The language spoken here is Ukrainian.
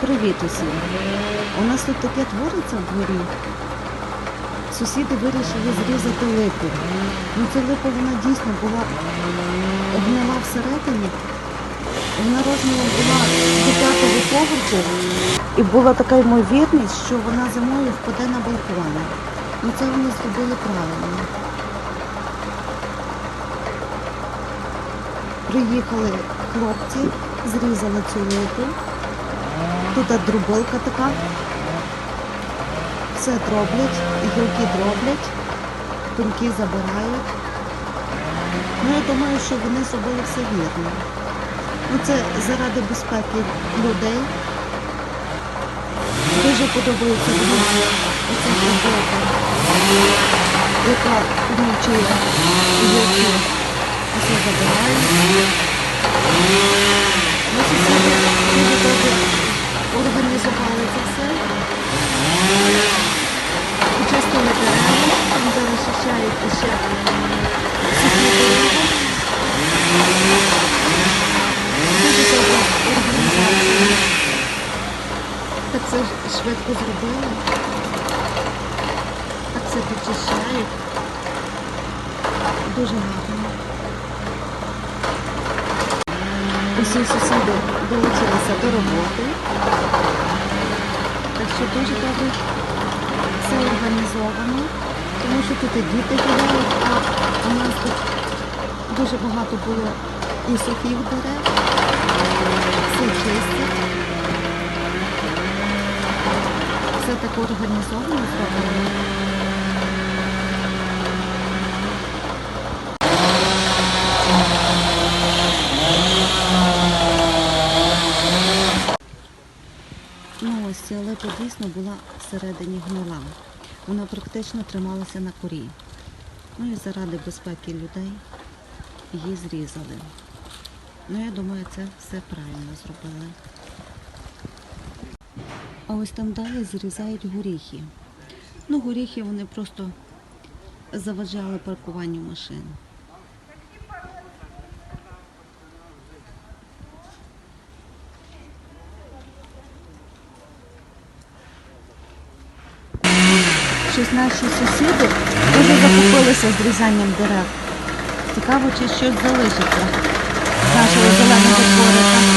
Привіт усім. У нас тут таке твориться в дворі. Сусіди вирішили зрізати липу. Ну ця липа вона дійсно була обняла всередині. Вона розміром була до п'ятого поверху. І була така ймовірність, що вона зимою впаде на балкони. Ну це вони зробили правильно. Приїхали хлопці, зрізали цю липу. Тут дробилка така. Все дроблять, гілки дроблять, пеньки забирають. Ну, я думаю, що вони зробили все вірно. Ну, це заради безпеки людей. Дуже подобається оця робота, яка вмічує гілки. Все забирають. Ми сусіди дуже добре організували це все. Почистили дерева, там зараз очищають ще сухі дерева. Дуже добра організація. Так це ж швидко зробили. Так все почищають. Дуже гарно. Усі сусіди долучилися до роботи. Так що дуже добре все організовано, тому що тут і діти гуляють, а у нас тут дуже багато було і сухих дерев, Все так організовано зроблено. Ну ось ця дійсно була всередині гнила. Вона практично трималася на корі. Ну і заради безпеки людей її зрізали. Ну я думаю, це все правильно зробили. Ось там далі зрізають горіхи. Ну, горіхи вони просто заважали паркуванню машин. Щось наші сусіди дуже захопилися зрізанням дерев. Цікаво, чи щось залишиться з нашого зеленого дворика.